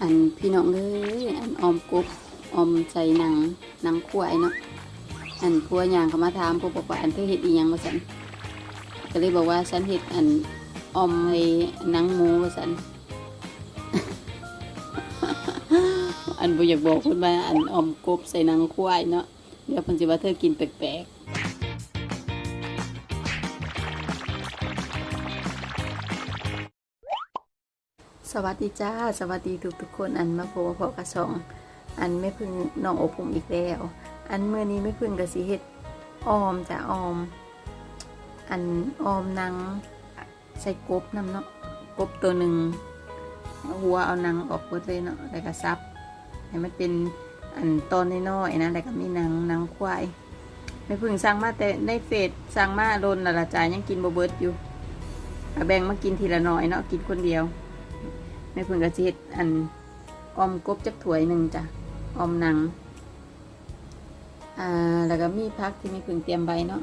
อันพี่น้องเอ้ยอันออมกบออมใส่หนังหนังควายเนาะอันพัวยางเขามาถามพวกบอกว่าอันเธอเห็ดอีหยังมาสันก็เลยบอกว่าฉันเห็ดอันออมไอ้หนังหมูมาสันอันบ่อยากบอกคุณว่าอันออมกบใส่หนังควายเนาะเดี๋ยวเพิ่นสิว่าเธอกินแปลกๆ สวัสดีจ้า สวัสดีทุกทุกคนอันมาพบพ่อกระสอง อันไม่พึ่งน้องอบผมอีกแล้ว อันเมื่อนี้ไม่พึ่งกะสิเฮ็ดออมจ้ะออม อันออมนังใส่กบน้ำเนาะกบตัวหนึ่งหัวเอานังออกหมดเลยเนาะแล้วก็ซับให้มันเป็นอันตอนน้อยๆนะแล้วก็มีนังนังควายไม่พึ่งสั่งมาแต่ในเฟซสั่งมาโดนละละจายยังกินโบเบิดอยู่แบ่งมากินทีละน้อยเนาะกินคนเดียว ม่พึ่งกระเจ็ดอันออมกบจักถ้วยหนึ่งจ้ะออมหนัง อ่า แล้วก็มีพักที่ไม่พึ่งเตรียมใบเนาะ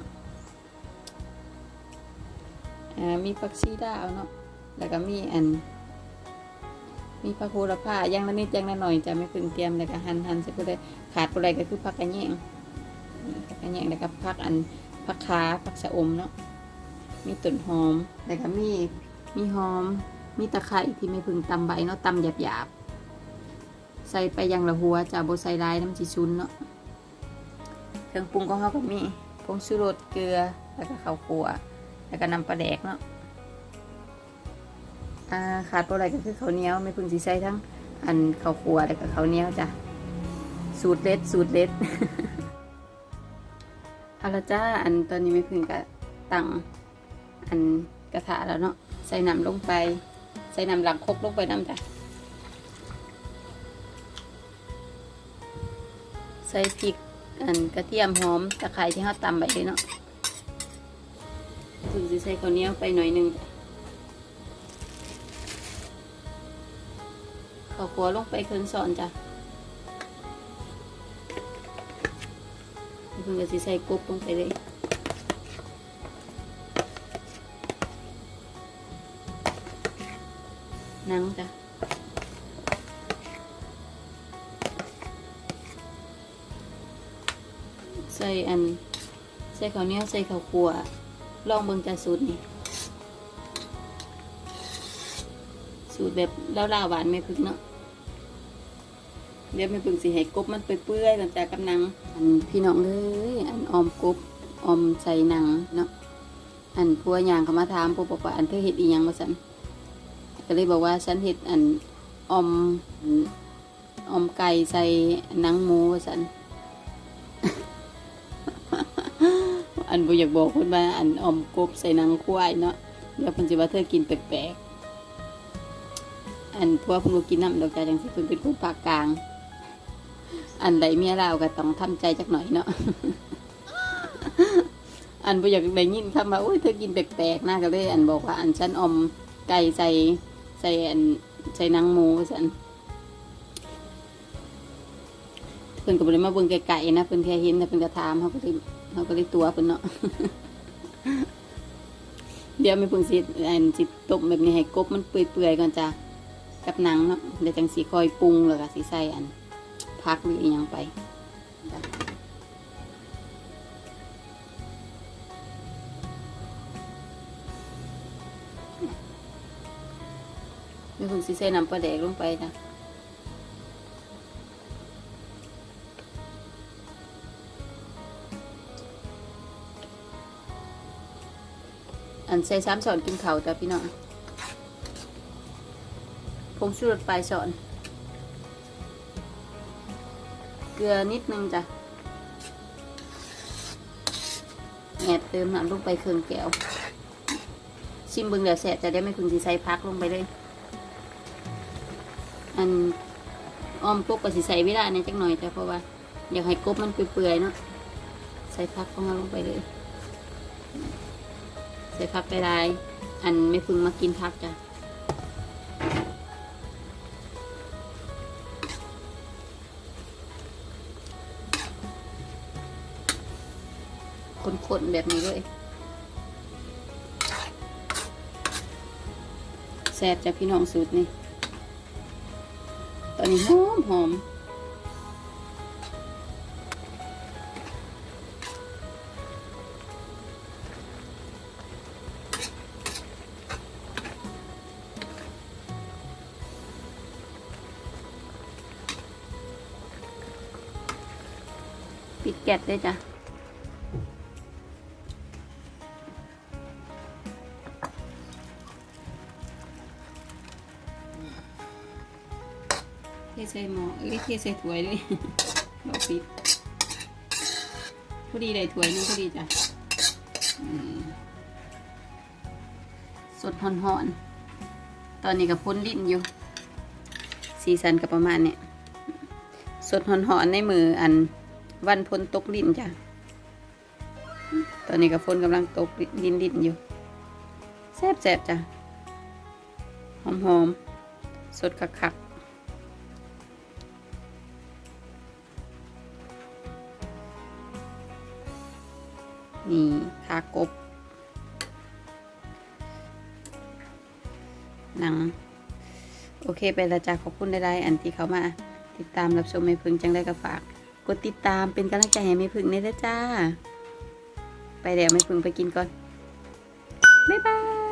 อ่า มีผักชีดาวเนาะ แล้วก็มีอัน มีผักโหระพาอย่างละนิดอย่างละหน่อยจะไม่พึ่งเตรียมแล้วก็หั่นหั่นใส่ไปเลยขาดอะไรก็คือผักกระแยงนี่ผักกระแยงแล้วก็ผักอันผักขาผักชะอมเนาะ มีต้นหอม แล้วก็มีมีหอม มีตะไคร้ที่ไม่พึงตำใบเนาะตำหยาบๆ ใส่ไปยังละหัวจะโบใส่ลายน้ำจีชุนเนาะเครื่องปรุงของเขาก็มีผงชูรสเกลือแล้วก็ข้าวคั่วแล้วก็น้ำปลาแดกเนาะาขาดตัวอะไรก็คือข้าวเหนียวไม่พึงสีใส่ทั้งอันข้าวคั่วแล้วก็ข้าวเหนียวจ้ะสูตรเล็ดสูตรเล็ดเอาละจ้าอันตอนนี้ไม่พึงก็ตั้งอันกระทะแล้วเนาะใส่น้ำลงไป ใส่น้ำหลังคกลงไปน้ำจ้ะใส่พริกอันกระเทียมหอมตะไคร้ที่เขาตำไปเลยเนาะถึงจะใส่ข้าวเหนียวไปหน่อยนึงข้าวคั่วลงไปครึ่งช้อนจ้ะเพิ่งก็สิใส่กบลงไปเลย หนังจ้ะใส่อัน ใส่ข้าวเหนียวใส่ข้าวคั่วลองเบิ่งจ้ะสูตรนี่สูตรแบบล่าวๆหวานไม่พึกเนาะเดี๋ยวไม่พึงสิให้กบมันเปื่อยๆกันจ้ะกับหนังอันพี่น้องเลยอันออมกบออมใส่หนังเนาะอันพัวยางเขามาถามพวกบอกว่าอันเธอเห็ดอีหยังมาสัน ก็เลยบอกว่าฉันเห็ดอันอมออมไก่ใส่หนังหมูว่าสันอันบ่อยากบอกคุณว่าอันอมกบใส่หนังควายเนาะเดี๋ยวเพิ่นสิว่าเธอกินแปลกๆอันพวกเพิ่นบ่กินน้ำดอกจ้าจังสิเพิ่นเป็นคนภาคกลาง อันใดเมียลาก็ต้องทำใจจักหน่อยเนาะอันบ่อยากได้ยินคำว่าโอ้ยเธอกินแปลกๆนะก็เลยอันบอกว่า อันฉันอมไก่ใส่ ใส่อันใส่นังหมูสันเพิ่นก็บ่ได้มาเบิ่งไก่ๆนะเพิ่นแค่เห็นแต่เพิ่นก็ถามเขาก็เลยเขาก็เลยตัวเพิ่นเนาะเดี๋ยวไม่เพิ่งสิอันสิต้มแบบนี้ให้กบมันเปื่อยๆก่อนจ้ะกับหนังเนาะเดี๋ยวจังสิคอยปรุงแล้วก็สิใส่อันพักหรืออีหยังไป เพิ่งสิใส่น้ำปลาแดกลงไปจ้ะอันใส่สามสอนกินเข่าจ้ะพี่น้องผงชูรสปลายสอน เกลือนิดนึงจ้ะแอบเติมน้ำลงไปเครื่องแก้วชิมเบึงเดี๋ยวแสะจะได้ไม่คุณสีใส่พักลงไปเลย อันอ้อมกบกับสีใส่เวลาเนี่ยจักหน่อยจ้ะเพราะว่า อยากให้กบมันเปื่อยๆเนาะใส่พักของเราลงไปเลย ใส่ผักไปลายๆอันไม่พึงมากินผักจ้ะคนๆแบบนี้เลยแซ่บจ้ะพี่น้องสูตรนี่ ตอนนี้หอมหอมปิดแก๊สเลยจ้ะ เทใส่หม้อเอ้ยเทใส่ถ้วยเลยเราปิดพอดีเลยถ้วยนึงพอดีจ้ะสดหอนๆ ตอนนี้กับพ้นลิ้นอยู่ สีสันกับประมาณนี่ยสดหอนๆ ในมืออันวันพ้นตกลิ้นจ้ะ ตอนนี้กับพ้นกำลังตกลิ้นลิ้นอยู่แซ่บๆจ้ะ หอมๆ สดคักๆ นี่ขากบ หนัง โอเค ไปและจ้าขอบคุณได้ๆอันที่เขามา ติดตามรับชมไม่พึงจังได้ก็ฝาก กดติดตามเป็นกำลังใจให้ไม่พึงนี่นะจ้า ไปเดี๋ยวไม่พึงไปกินก่อน บ๊ายบาย